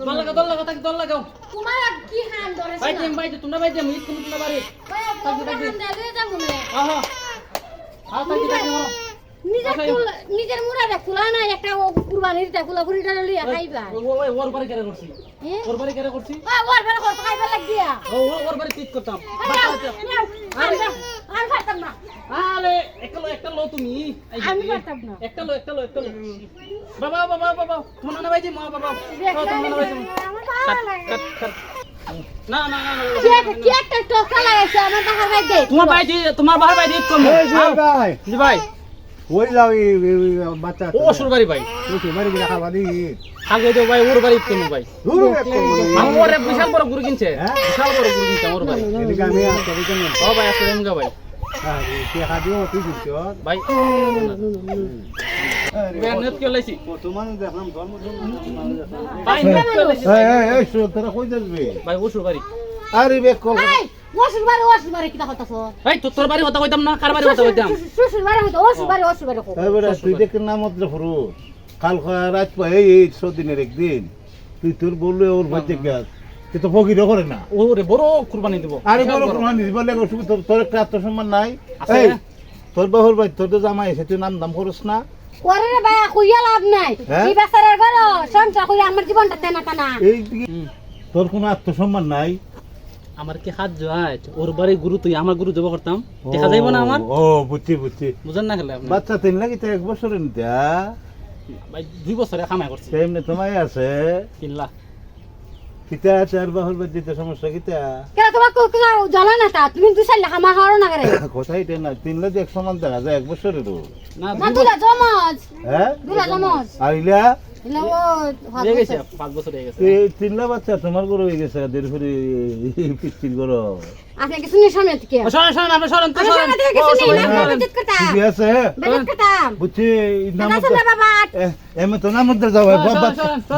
দল লাগা দল লাগা তাকে দল লাগাও তোমার আর কি হান ধরেছে ভাই না? ভাই তোমরা ভাই দিম ঈদ তুমি তোমরা বাড়ি ভাই, তোমরা হান দেবে যাব আহা আহ তাকে তাকে নিজের আচ্ছা, নিজের মুরাদে খুলা নাই একটা ও কুরবানির টা লইয়া খাইবা ও ও ওর বাড়ি কেড়ে করছি হ্যাঁ? ওর বাড়ি কেড়ে করছি ওর বেলা কর খাইবা লাগ দিয়া ও ও ওর বাড়ি ঠিক করতাম এই নাও, নাও, আর আর খাইতাম না আরে একটা লো তুমি। আমি পারতাম না। একটা লো একটা লো একটা লো। বাবা বাবা বাবা তোমার না ভাই দিম বাবা। তোমার না ভাই না না না না, না। কি একটা- টোকা লাগাইছে? আমার টাকা ভাই দে তোমার ভাই দি তোমার ভাই ভাই দিত কম। ভাই। জি ভাই। ওই যাও এই এই- এই বাচ্চা ও অসুর বাড়ি ভাই। বাড়ি গিয়ে খাবা দি আগে তো ভাই ওর বাড়ি কম ভাই। আমার বিশাল বড় গুরু কিনছে। হ্যাঁ? বিশাল বড় গুরু কিনছে আমার না ও ভাই আসলে ভাই। কে হাদিও তুই দিছ ভাই ভাই ভাই এই ভাই ভাই না একদিন তুই তোর বললে ওর বাচ্চা গাছ তুই তো ফকিরও করে না। ওরে বড় কুরবানি দেব। আরে বড় বলে অসুবিধা তোর তোর একটা আত্মসম্মান নাই। আছে। এই তোর বাহুর ভাই তোর তো জামাই এসে তুই নাম দাম করস না। করে রে ভাই কইয়া লাভ নাই। হ্যাঁ? কি বেচারার ঘর সংসার কইয়া আমার জীবনটা তেনা টানা। এই। তোর কোনো আত্মসম্মান নাই। আমার কি হাত যায় ওর বাড়ি গুরু তুই আমার গুরু দেব করতাম? দেখা যাইব না আমার? ও বুঝছি বুঝছি। বুঝেন না খেলে আপনি। বাচ্চা তিন লাগি তো এক বছরে নিতে ভাই দুই বছরে কামাই করছি। সেমনি তোমায় আছে। তিন লাখ। কিতা চার বাহুর বাদ দিতে সমস্যা কিতা? কেন তোমার না তা? তুমি দুই সাল হামা হারো না করে? কোথায় এটা না তিন লাখ এক সমান দেখা যায় এক বছরেরও। না না দুলা জমজ। হ্যাঁ? দুলা জমজ। আর ইলা? তোমার গরু হয়ে গেছে ফিরে গরু। শুনে সামনে থেকে শোনেন শোনেন আপনি শোনেন তো শোনেন না ঠিক আছে? বুঝছি বাবা? এমনি তো নাম মধ্যে যাও।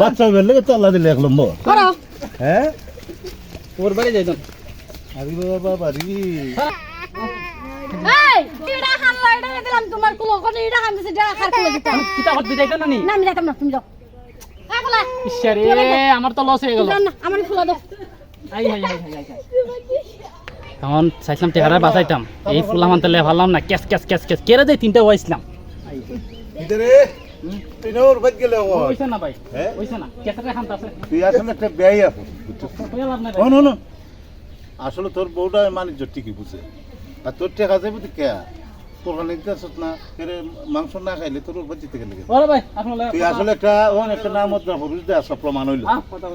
বাচ্চা বেলে তো আল্লাহ দিলে এক নম্বর করো। হ্যাঁ ওর বাড়ি যাইতাম আরে বাবা বাবা এই এটা হাল্লা এটা দিলাম তোমার কুলো কোন এটা হাম এটা খার কুলো দিতাম কিতা করতে যাইতাম না নি না আমি যাইতাম না তুমি যাও এই বলা আমার তো লস হয়ে গেল আমার ফুলা দাও আই আই আই আই, আই তখন চাইছিলাম বাঁচাইতাম এই ফুলা মানতে লে ভাবলাম না ক্যাস ক্যাস ক্যাস ক্যাস কেড়ে দেয় তিনটা ওয়াইছিলাম ইদারে তুই নোর বাদ গেলে ও ওইছে না ভাই হইছে ওইছে না ক্যাসেটে খান্ত আছে। তুই আসলে একটা ব্যয় আছে না না। আসলে তোর বউটা বাণিজ্য ঠিকই বুঝে। আর তোর টাকা যাবে তো কে? তোর না কেরে মাংস না খাইলে তোর উপর জিতে গেলে তুই আসলে একটা একটা নাম প্রমাণ হইল। কথা